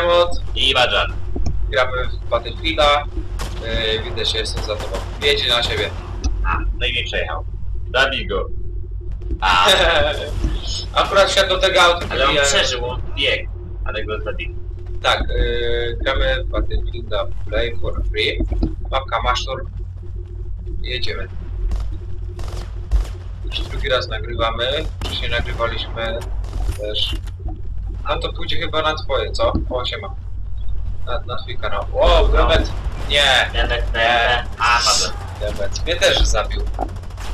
Kemot, I Badżan. gramy w Battlefielda. Yy, widzę się, jestem za tobą. Jedzie na siebie. A, no i mnie przejechał. Zabij go. A, Akurat wsiadł do tego auta. ale on przeżył, on biegł. Ale go zabił. Tak, yy, gramy w Battlefielda Play for Free. Mapka Masztor. Jedziemy. Już drugi raz nagrywamy. Wcześniej nagrywaliśmy też. No to pójdzie chyba na twoje, co? O, siema. Na, na twój kanał. Wow, Demet! Nie! Demet, Demet. A, padłem. Demet. Mnie też zabił.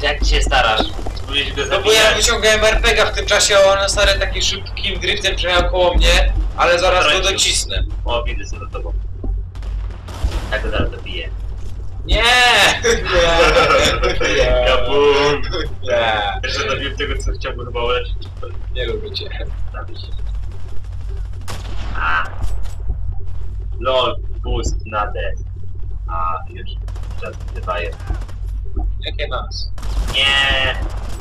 Jak ci się starasz? Spróbujesz go No bo ja wyciągałem RPG w tym czasie, a on stary taki szybkim driftem przejechał koło mnie, ale zaraz go docisnę. O, widzę, co za tobą. Tak go zaraz dobiję. Nie! Nie! Kabum! Nie! Jeszcze dobiłem tego, co chciałbym chyba uleczyć. Nie lubię cię. Zabić. A. LOL, boost na death. A, już. Czas wydaje. Jakie nas? Nie,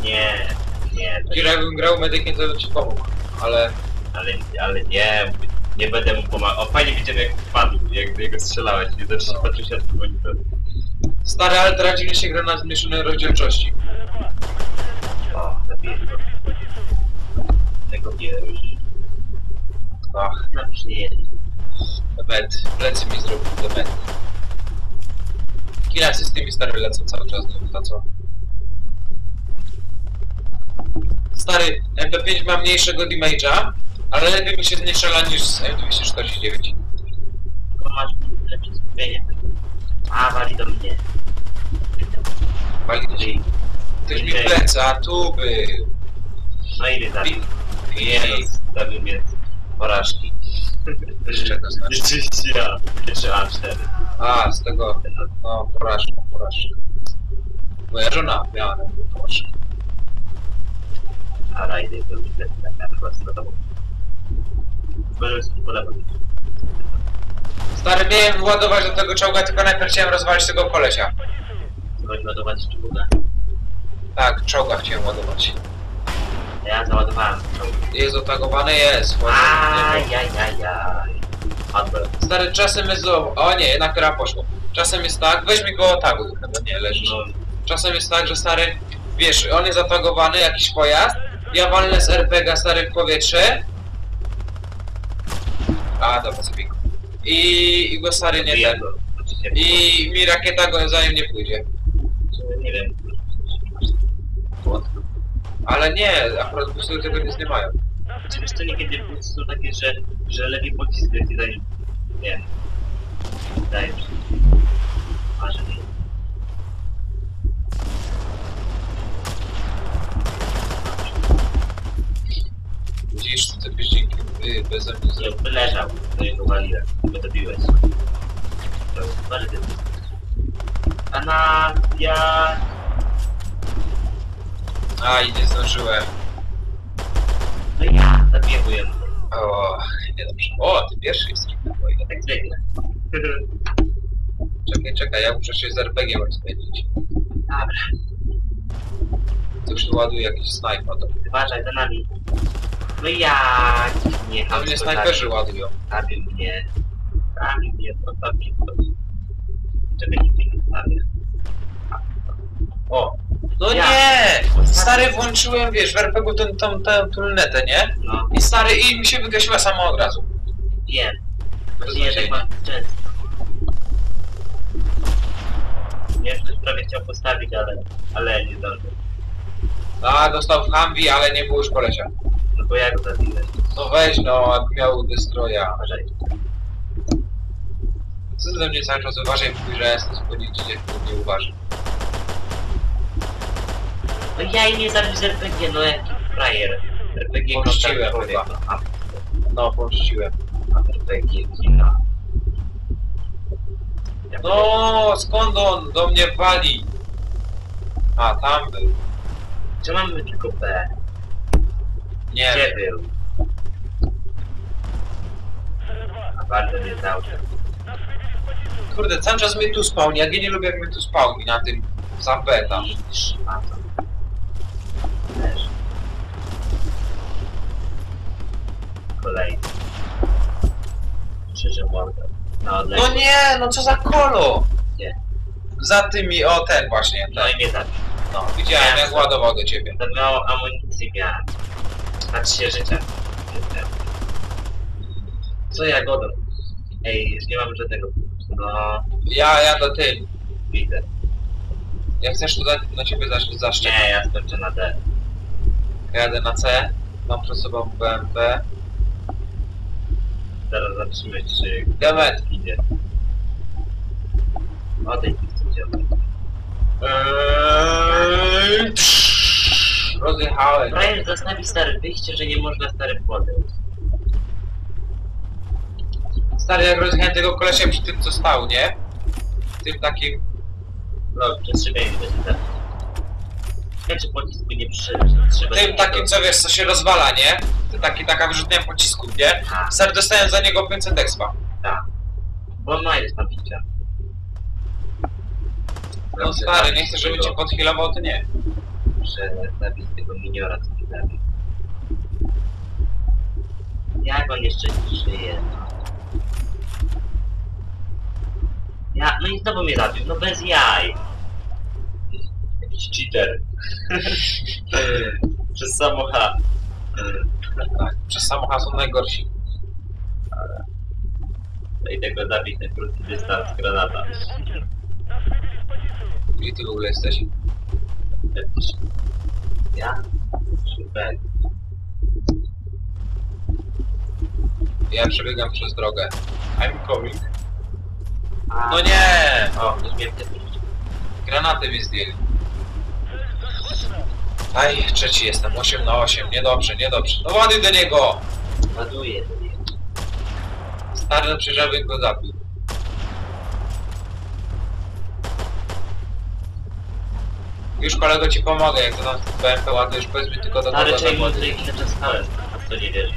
nie, nie. Kira, jakbym grał medykiem, to bym ci pomógł. Ale Ale, ale nie, nie będę mu pomagał. O, fajnie widziałem jak padł, jak do niego strzelałeś. I też No. patrzył się na ten monitor. stary, ale teraz dziwnie się gra na zmniejszonej rozdzielczości. O, zabiję go. Tego nie już. Ach, No już nie jest. Demet. Plecy mi zrobił Demet. Kiracy z tymi stary lecą cały czas, nie wiem co. Stary, MP5 ma mniejszego damage'a, ale lepiej mi się nie strzela niż z M249. Tylko masz lepiej skupienie. A, wali do mnie. Wali ci. Ktoś mi plecy, a tu był. No i mnie zabił. Nie no, zabił mnie porażki. Jeszcze jedno znaczy. Rzeczywiście ja. Jeszcze A4. A, z tego, no, porażka, porażka. Moja żona miała na mnie porażkę. A rajdy to widzę. Taka chyba z tobą. Może mi się podoba. Stary, miałem wyładować do tego czołga, tylko najpierw chciałem rozwalić tego kolesia. Chodź ładować szczególne. Tak, czołga chciałem ładować. Ja załadowałem. Jest otagowany, jest. Ajajajaj. Adbel. Stary, czasem jest do... O nie, jednak teraz poszło. Czasem jest tak, weź mi go otaguj, chyba nie, leżysz. No, Czasem jest tak, że stary, wiesz, on jest zatagowany, jakiś pojazd, ja walnę z RPG stary w powietrze. A, dobra, sobie. I, I go stary nie ten. I mi rakieta go za nim nie pójdzie. Nie wiem. Ale nie, akurat prostu tego nic nie mają. Czy wiesz, to niekiedy są takie, że, że lepiej pocisk leci zanim... Nie. Wydaje mi się. A, że nie. Widzisz, te y, beze mnie zrobił. Leżał, to jego waliłem. Go dobiłeś. To jest bardzo! A, i nie zdążyłem. No i ja zabiegłem. O, niedobrze. O, ty pierwszy jesteś. Ja tak zwykle. Czekaj, czekaj, ja muszę się z RPG rozpędzić. Dobra, To już ładuje jakiś snajper. To, uważaj za nami. No ja nie to mnie snajperzy ładują. Zabił mnie. Zabił mnie, to zabił mnie. Czekaj, nikt nie zostawię. O, No Ja. nie! Stary, włączyłem, wiesz, w RPG tą, tą, tą, lunetę, nie? no, I stary, i mi się wygasiła sama od razu. wiem. Tak znaczenia. mam często. Coś prawie chciał postawić, ale, ale nie zdążył. A, dostał w Humvee, ale nie było już kolesia. No bo jak zabiłeś? No weź, no, jak miał destroya. Uważaj. Co ty ze mnie cały czas uważaj, mówi, że jestem spódnik, gdzie nie uważy. No ja i nie zabił z RPG, no jaki frajer. RPG Pomściłem kontra człowieka. A, No, pomściłem. a RPG kina. Ja No, skąd on do mnie wali? A, tam był. Czy mamy tylko B? Nie Gdzie wiem. był? A bardzo mnie znał. Kurde, cały czas mnie tu spawni. Ja nie lubię jak mnie tu spawni na tym za B tam. Widzisz, a to. Też. Kolejny. mordę. Na No odległość. nie, no co za kolo! Gdzie? Za tymi, o ten właśnie. No i mnie zabił. No, widziałem jak ładował do ciebie. Za mało amunicji miałem. Patrz się życia. Co ja godę? Ej, już nie mam żadnego. No, Ja jadę tym. widzę. Jak chcesz tutaj na ciebie zaś zaszczep. Nie, ja skończę na D. Ja jadę na C. Mam przed sobą BMP. Zaraz zobaczymy, czy Demet. idzie. O tej wziąłem. Eee, Rozjechałem. Brian zastawi stare wyjście, że nie można stare płody. Stary, jak rozjechałem tego kolesia przy tym co stał, nie? Tym takim... No, przestrzegaj mi będzie tak. Ja czy pocisku nie trzeba... Tym takim co wiesz, co się rozwala, nie? To taki, taka wyrzutnia pocisków, nie? A, Stary, dostałem za niego 500 expa. tak. Bo ma jest na picia. No stary, nie chcę, żeby cię podchwilował, to nie. Muszę zabić tego miniora, co mi zabił. Jak on jeszcze nie żyje? Ja, no i znowu mnie zabił, no bez jaj. Jakiś cheater. Przez samo H. Tak, przez samochód są najgorsi. I tego zabić na krótki dystans granata. Gdzie ty w ogóle jesteś? Ja? Super. Ja przebiegam przez drogę. I'm coming. No nie! O, mnie wtypnąć. Granaty mi zdjęli. Aj, trzeci jestem, 8 na 8, niedobrze, niedobrze. No ładuj do niego! Ładuję do niego. Stary, no ja bym go zabił. Już kolego ci pomogę, jak to tam w BMP ładujesz, powiedz mi tylko do Ale kogo czemu zakładać. tutaj chwilę czas stałem? A w to nie wierzy.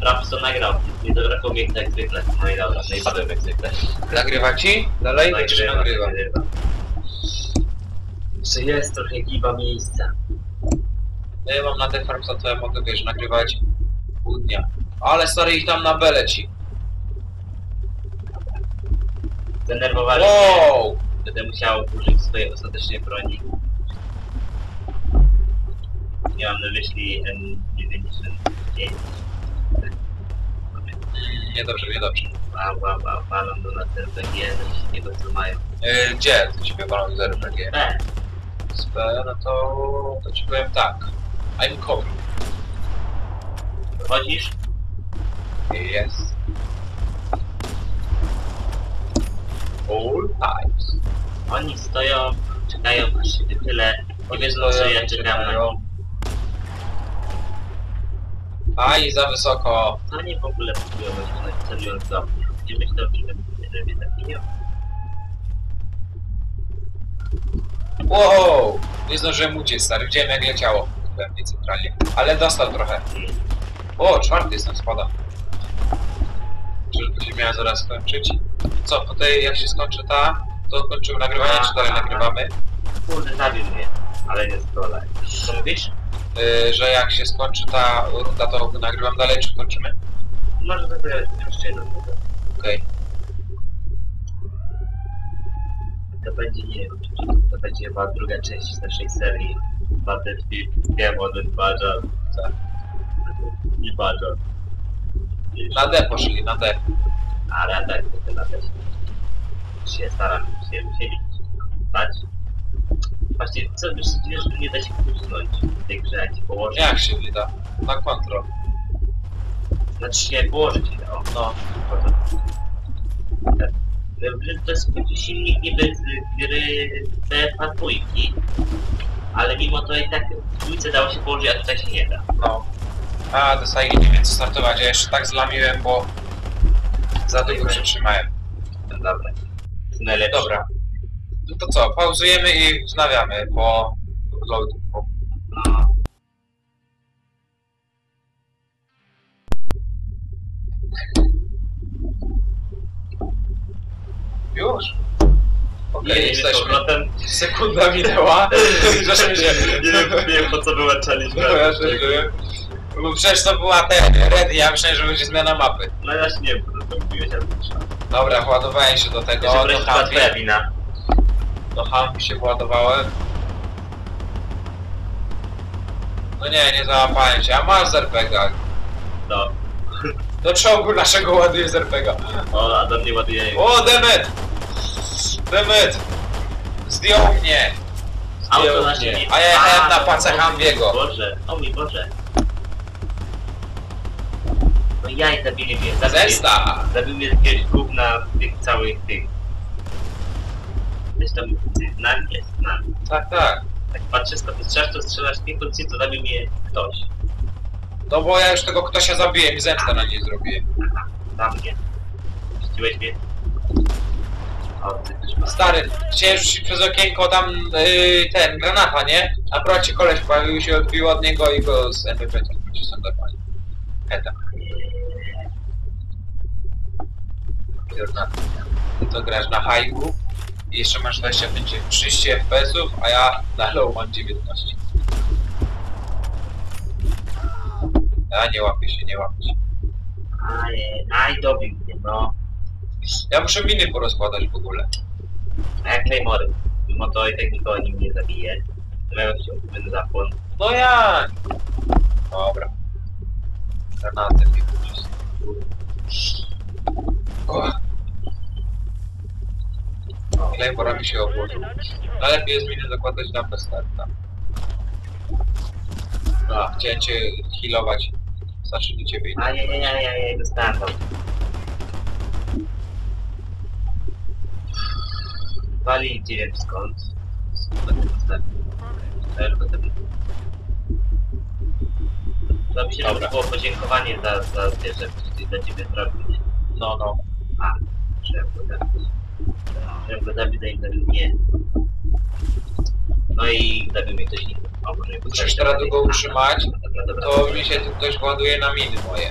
Trapso nagrał. Nie zabrakło mnie jak zwykle. No i dobra, no i padłem jak zwykle. Nagrywa ci? Dalej? Nagrywa, czy nagrywa? nagrywa. Czy jest trochę giba miejsca? No ja mam na te farmsa, to ja mogę, wiesz, nagrywać pół dnia. Ale stary, ich tam na B leci. Zdenerwowali mnie. Wow! Będę musiał użyć swojej ostatecznej broni. Nie mam na myśli N95. Mm, Niedobrze, niedobrze. Wow, wow, wow, palą do nas RPG, coś takiego co mają. Yy, gdzie? To ciebie walą z RPG? B. B, no to, to ci powiem tak. I'm coming. Chodzisz? Yes. All times. Oni stoją, czekają się wychylę. Nie wiedzą, co ja czekam na nich. Aj, za wysoko. Co oni w ogóle próbują wyciągnąć celując do mnie? Gdzie myślą, że że mnie zabiją? Wow! Nie zdążyłem uciec, stary. Widziałem jak leciało. Pewnie centralnie. Ale dostał trochę. O, czwarty jestem, spada. Czyżby się miała zaraz skończyć? Co, po tej jak się skończy ta, to kończymy nagrywanie, czy dalej nagrywamy? Kurde, zabił mnie. Ale nie scrollaj. Co mówisz? Yy, że jak się skończy ta runda, to nagrywam dalej, czy kończymy? Może zagrać jeszcze jedną. Okej. To będzie, nie wiem, to będzie chyba druga część naszej serii Battlefield Game Modern Badger. Tak. I Badger. Na D poszli, na D. Ale tak, to tyle też. Się staram się siedzieć, spać. Właśnie, co wiesz, że nie da się kucnąć w tej grze, jak ci położyć. Jak się nie da? Na kontrol. Znaczy się położyć, o, No. To. Jest silnik niby z gry CFA dwójki, ale mimo to i tak w dwójce dało się położyć, a tutaj się nie da. No. A, dostali nie wiem co startować. Ja jeszcze tak zlamiłem, bo za długo przytrzymałem. No dobra. Najlepszy. Dobra. No to co, pauzujemy i wznawiamy po load. Po... No. Już? Okej, z jesteśmy. powrotem. Sekunda minęła. Zresztą się. Nie wiem, nie wiem po co była challenge. No, ja wiem. Bo przecież to była ten, red, ja myślałem, że będzie zmiana mapy. No ja się nie wiem. to mówiłeś, ale. Dobra, władowałem się do tego, Że do była twoja wina. do Humvee się władowałem. No nie, nie załapałem się, a masz z RPG. No. Do czołgu naszego ładuje z RPG. O, a do mnie ładuje... O, Demet! Demet! Zdjął mnie! Auto Zdjął nasze mnie. nie... A ja jechałem na no, pacę o mój Humvee'ego. Boże, o mój Boże. No jaj, zabili mnie, zabili, Zesta! zabił mnie z jakiegoś gówna w tych całych tych... Wiesz tam, z nami jest, z nami. Tak, tak. Tak patrzę, to strzelasz, to strzelasz, nie policji, to zabił mnie ktoś. No bo ja już tego ktoś zabiłem i zemstę na niej zrobiłem. Na mnie. Puściłeś mnie? O, ty też masz. Stary, chciałem rzucić przez okienko tam yy, ten, granata, nie? A bracie koleś pojawił się, odbił od niego i go z MP5 pocisnął do pani. Pierdolę. Ty to grasz na hajku i jeszcze masz 25, 30 FPS-ów, a ja na low mam 19. A nie łapię się, nie łapię się. Aj, aj, dobił mnie, no. Ja muszę miny porozkładać w ogóle. A jak Claymory? Mimo to i tak nikogo nim nie zabije. Mają się ukryty zapłon. No ja! Dobra. Granaty mi. Klejmora mi się obłożył. Najlepiej jest miny zakładać na bestarta. A, chciałem cię healować. Znaczy do ciebie. Ajajajajaj, dostałem tam. Wali nie wiem skąd. Skąd dostałem. Ale potem... To mi się Dobra. Było podziękowanie za, za że ktoś dla ciebie zrobił. No, no. A, trzeba go zabić. Trzeba go zabić, zanim zabił mnie. No i zabił mnie ktoś inny. Musisz teraz długo utrzymać, To mi się tu ktoś ładuje na miny moje.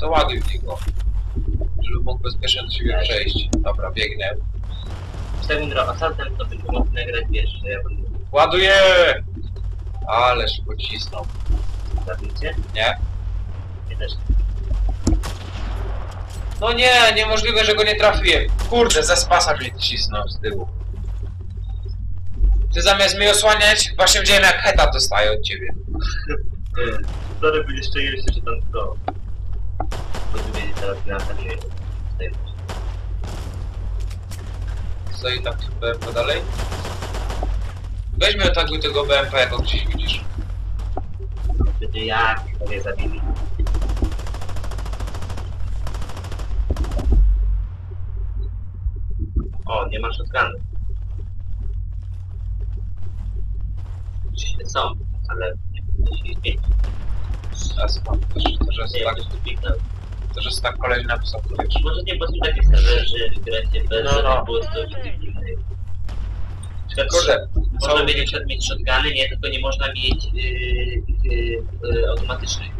To ładuj w niego. Żeby mógł bezpiecznie do siebie przejść. Dobra, biegnę. Z takim asaltem to byśmy mogli nagrać, że ja bym Ładuję! Ależ pocisnął. zabicie. Nie? Nie też. No nie, niemożliwe, że go nie trafiłem. Kurde, ze spasa mnie cisnął z tyłu. Ty zamiast mnie osłaniać, właśnie widziałem jak heta dostaje od ciebie. Sorry, by jeszcze jeszcze, że tam to... Bo ty wiedzieć teraz na nie Stoi tam BMP dalej. Weźmy otaguj tego BMP, jako gdzieś widzisz. Będzie jak mnie zabili. O, nie ma shotgunu. Gdzieś są, ale nie się zmieni. Teraz mam też, też jest Nie, tak, po prostu piknął. też jest tak kolej napisał w powietrzu. Może nie, bo są takie serwerzy, gracie bez No, no, no. no. było. Kurde? Można mieć, na przykład mieć shotguny, nie, tylko nie można mieć yy, yy, yy, automatycznych,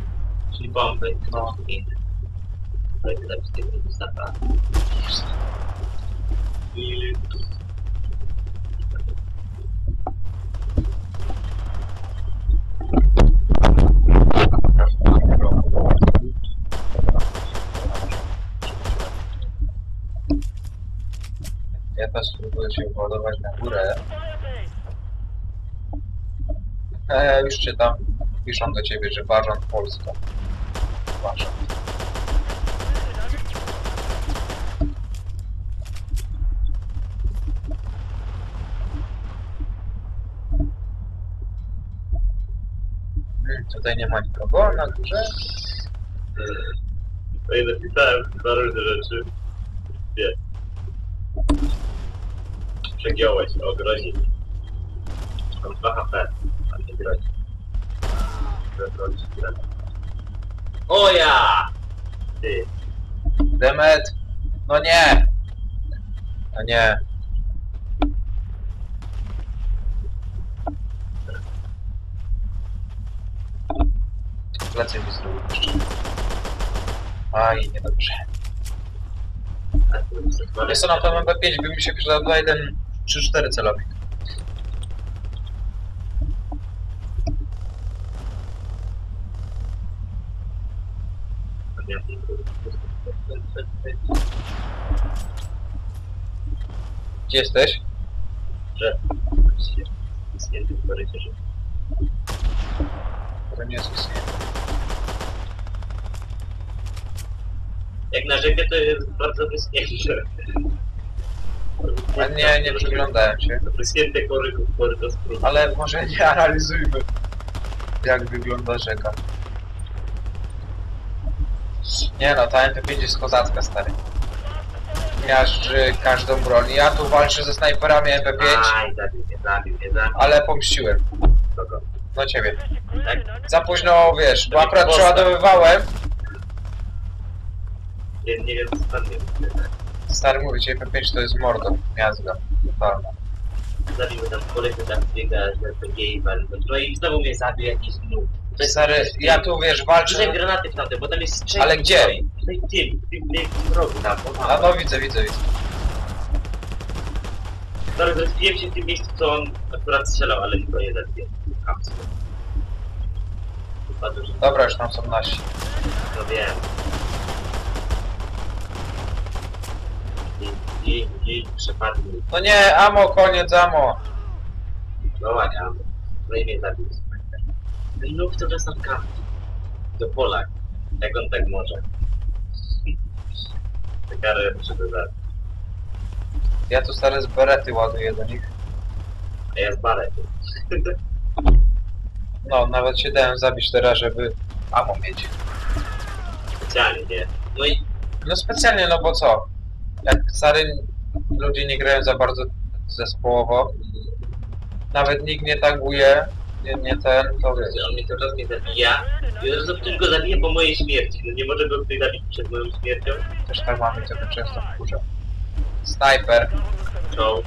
czyli bomby. No. inne. To jest tego Mustafa. I... Ja też spróbuję się władować na górę. E, już czytam. Piszą do ciebie, że Barząd Polska. Hmm, Tutaj nie ma nikogo na górze. I napisałem dwa różne rzeczy. Nie. Przegiąłeś, o grozi. Mam 2 HP, nie grozi. Grozi, grozi. O ja! Ty, Demet! No nie! No nie. Plecy mi zrobił jeszcze. Aj, niedobrze. Jest to na pewno MP5, by mi się przydał jeden 3-4 celownik. Jesteś? Że... Święty w korytarzu. To nie jest istnieje. Jak na rzekę to jest bardzo bezpieczne. A nie, nie przyglądałem się. Święte korytarz, korytarz skrót. Ale może nie analizujmy, jak wygląda rzeka. Nie no, ta MP5 jest kozacka, stary. Miażdży każdą broń. Ja tu walczę ze snajperami MP5, Aj, zabił mnie, zabił mnie, zabił ale pomściłem. kogo. No ciebie. Tak? Za późno, wiesz, bo akurat przeładowywałem. Nie, nie wiem, co pan nie Stary mówię ci, MP5 to jest mordo. Miazga. Totalna. Zabił tam kolegę, tam biega, że to wali. No i znowu mnie zabił jakiś gnół. Jest- Stary, ja tu wiesz, walczę. Rzucaj granaty w tamte, bo tam jest. Ale gdzie? Tutaj w tym, tym, w tym rogu tam. A no widzę, widzę, widzę. Zaraz rozbiłem się w tym miejscu, co on akurat strzelał, ale tylko jeden że Dobra, już tam są nasi. to wiem. I, i, i. No nie, amo, koniec, amo. No ładnie, no i mnie zabił. Ten nóg to czasem kapki. Do Polak. Jak on tak może. Tę karę żeby. Ja tu stary z berety ładuję do nich. A ja z barek. No, nawet się dałem zabić teraz, żeby amo mieć. Specjalnie, nie? No i No specjalnie, no bo co? Jak stary ludzie nie grają za bardzo zespołowo, nawet nikt nie taguje, nie, nie ten, to wiesz. on mnie cały czas mnie zabija. I od razu ktoś go zabije po mojej śmierci. No nie może go ktoś zabić przed moją śmiercią. Też tak mamy, to często wkurza. Snajper. Czoł.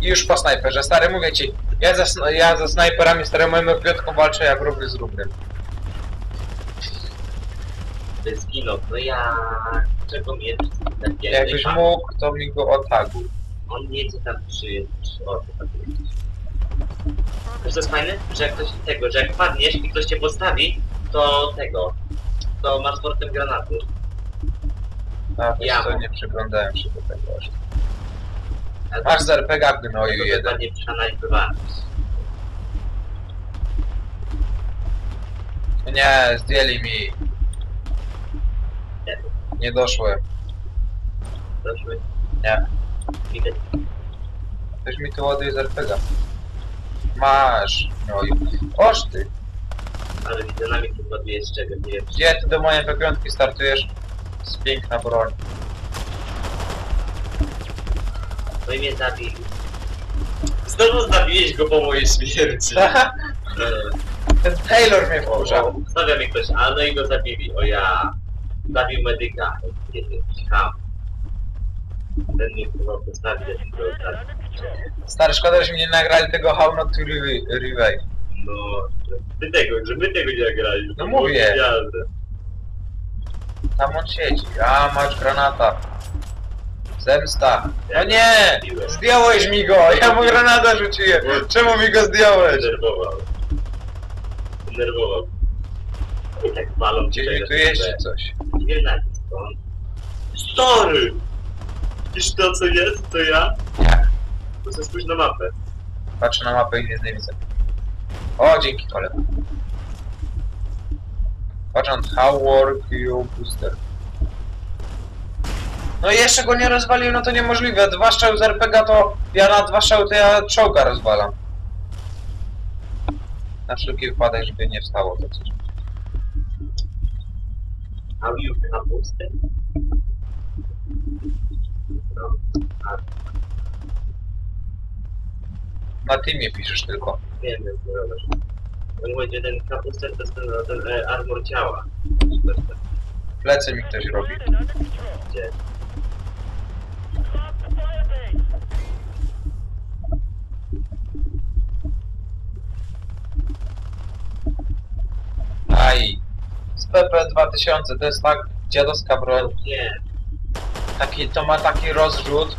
I już po snajperze. Stary, mówię ci, ja za, sna- ja za snajperami stary moim piątką walczę jak równy z równym. To jest zginął. No ja... Czego mnie zabija? Jakbyś mógł, to mi go otaguj. On jedzie tam przy... przy o, to tam. Wiesz co jest fajne? Że jak ktoś tego, że jak padniesz i ktoś cię postawi, to tego... To masz portem granatu. A Ja co, mam. nie przyglądałem się do tego aż. Masz z RPG gnoju to jeden. dokładnie przeanalizowałem. Nie, zdjęli mi. Nie. Nie doszłem. Doszły. Nie. Widać. Ktoś mi tu ładuje z RPG. Masz. No i... Oż ty. Ale widzę nami tu ładuje z czego, nie wiem. Gdzie ty do mojej MP5 startujesz? Z piękna broń. No i mnie zabił. Znowu zabiłeś go po mojej śmierci. Ten Taylor mnie wkurza. O, Stawia mi ktoś, a no i go zabili. O ja. Zabił medyka. Ham. Ten mnie próbował postawić, a ten go zabił. Stary, szkoda, że mi nie nagrali tego How Not to Revi- Revive. No, my tego, że my tego nie grali. No mówię. Tam on siedzi. A, masz granata. Zemsta. No nie! Zdjąłeś mi go! Ja mu granata rzuciłem! Czemu mi go zdjąłeś? Denerwował. Denerwował. I tak walą Gdzieś mi tu jeździ coś. Nie na skąd. Widzisz to co jest, to ja? Nie. To sobie spójrz na mapę. Patrzę na mapę i nic nie widzę. O, dzięki kolego. Patrząc, how work you booster. No i jeszcze go nie rozwalił, no to niemożliwe. Dwa strzały z RPG to... Ja na dwa strzały to ja czołga rozwalam. Na wszelki wypadek, żeby nie wstało to coś. How you kapustę? No, a Na teamie piszesz tylko. wiem, wiem, co robisz. On że ten kapustę to jest ten, ten e, armor ciała. Plecy mi ktoś robi. Gdzie? Aj. Z PP 2000 to jest tak Dziadowska broń. Nie. Taki, to ma taki rozrzut.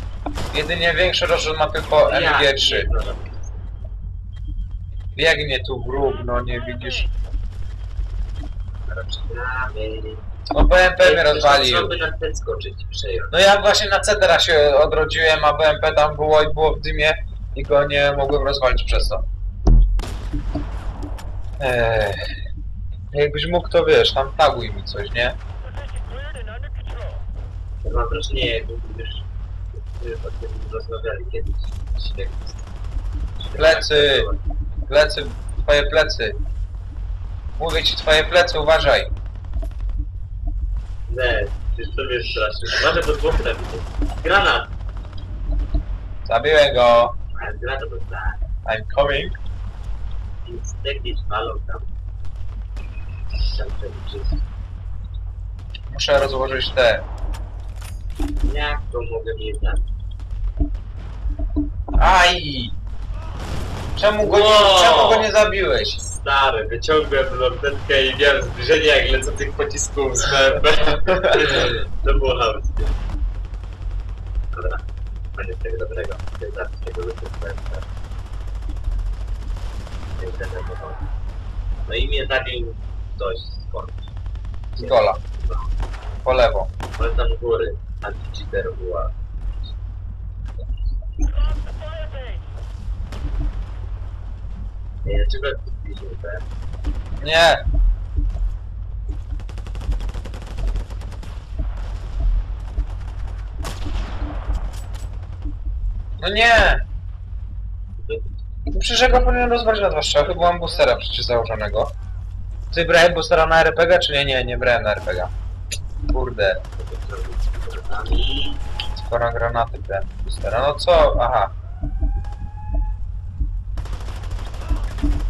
Jedynie większy rozrzut ma tylko Ja MG3. pierdolę. Biegnie tu grób, no nie widzisz. No BMP mnie rozwalił. Trzeba by na ten skoczyć i przejąć. No ja właśnie na C teraz się odrodziłem, a BMP tam było i było w dymie i go nie mogłem rozwalić przez to. Ech. Jakbyś mógł to wiesz, tam taguj mi coś, nie? Mam wrażenie, jakby już o tym rozmawiali kiedyś. Śmiech. Plecy. Plecy, twoje plecy. Mówię ci twoje plecy, uważaj. Nie, przecież to jest straszne. Uważaj, bo dwóch trafi. Granat! Zabiłem go. Granat to tak. I'm coming. Jakieś malą tam. Tam ten. Muszę rozłożyć te. Jak to mogę nie znać? Aj! Czemu go, nie, Wow. czemu go nie zabiłeś? Stary, wyciągłem lornetkę i miałem zbliżenie jak lecą tych pocisków z BMP. to było chamskie. Dobra, koniec tego dobrego. Nie zapisz tego lutu z BMP. Nie zdenerwował. No i mnie zabił ktoś skąd. Z gola. Po lewo. Ale tam u góry. Anti-cheater była. Nie, dlaczego jak zbliżył te? Nie! No nie! Przecież ja go powinien na dwa strzały, chyba mam boostera przecież założonego. Ty brałem boostera na RPG, czy nie? Nie, nie brałem na RPG. Kurde, Nami. skoro granaty brałem boostera. No co? Aha.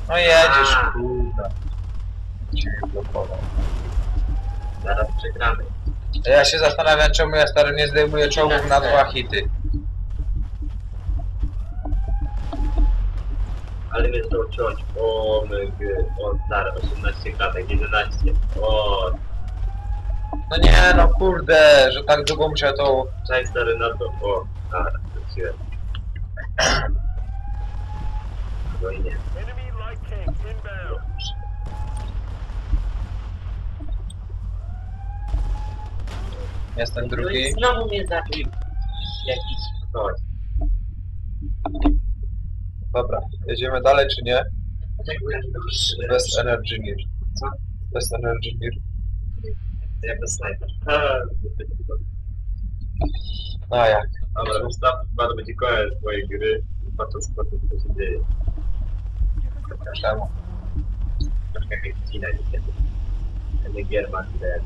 No jedziesz, A. kurde. Cię blokował. Zaraz przegramy. Ja się zastanawiam, czemu ja stary nie zdejmuję czołgów na dwa hity. Ale mnie ciąć. O my g. O stary, 18 klatek, 11. O, No nie, no kurde, że tak długo musiał to... czaj stary na to. O, dobra, wróciłem. No i nie. Jestem No i drugi. znowu mnie zabił jakiś ktoś. Dobra, jedziemy dalej czy nie? Bez... Bez Energy Gear. Co? Bez Energy Gear. Ja bez snajper. No jak? Dobra, ustaw, bardzo będzie koniec twojej gry. Patrząc po tym, co się dzieje. Czemu? Troszkę jak wcina niestety. Ten Gierman, ten...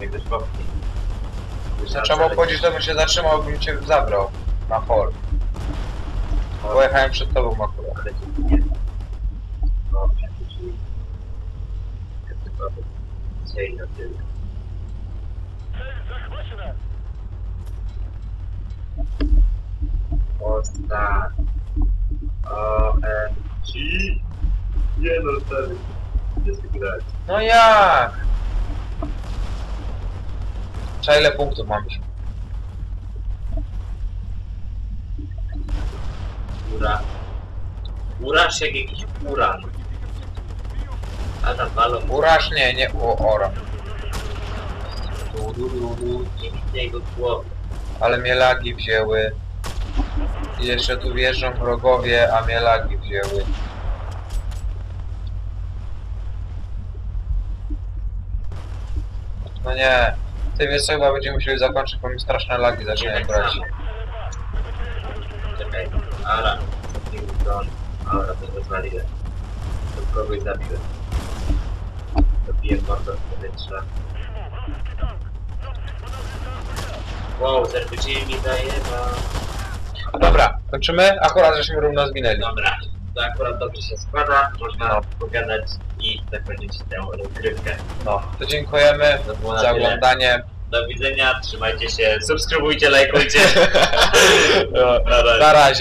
Jak też popchnie. No, trzeba było powiedzieć, to bym się zatrzymał, bym cię zabrał. Na hol. Pojechałem przed tobą akurat. Ale ci nie. No, czyli... Dzisiaj na tyle. Osta. OMG. Nie no, stary. Nie grać. No jak? Trzeba ile punktów mam już? Ura. Urasz jak jakiś uran. A tam walą Uraż nie, nie o, ora. du, du, du, du. Nie widzę jego głowy. Ale mnie lagi wzięły. I jeszcze tu wjeżdżą wrogowie, a mnie lagi wzięły. No nie. Ty wiesz co, chyba będziemy musieli zakończyć, bo mi straszne lagi zaczynają brać. Czekaj. Newton. Ara, to rozwaliłem. To kogoś zabiłem. Dobiłem mordę w powietrze. Wow, zerwycie mi daje na... Dobra, kończymy? Akurat żeśmy równo zginęli. Dobra, to akurat dobrze się składa. Można pogadać i zakończyć tę rozgrywkę. No, to dziękujemy To było na za tyle. oglądanie. Do widzenia, trzymajcie się, subskrybujcie, lajkujcie. No, Na razie. Na razie.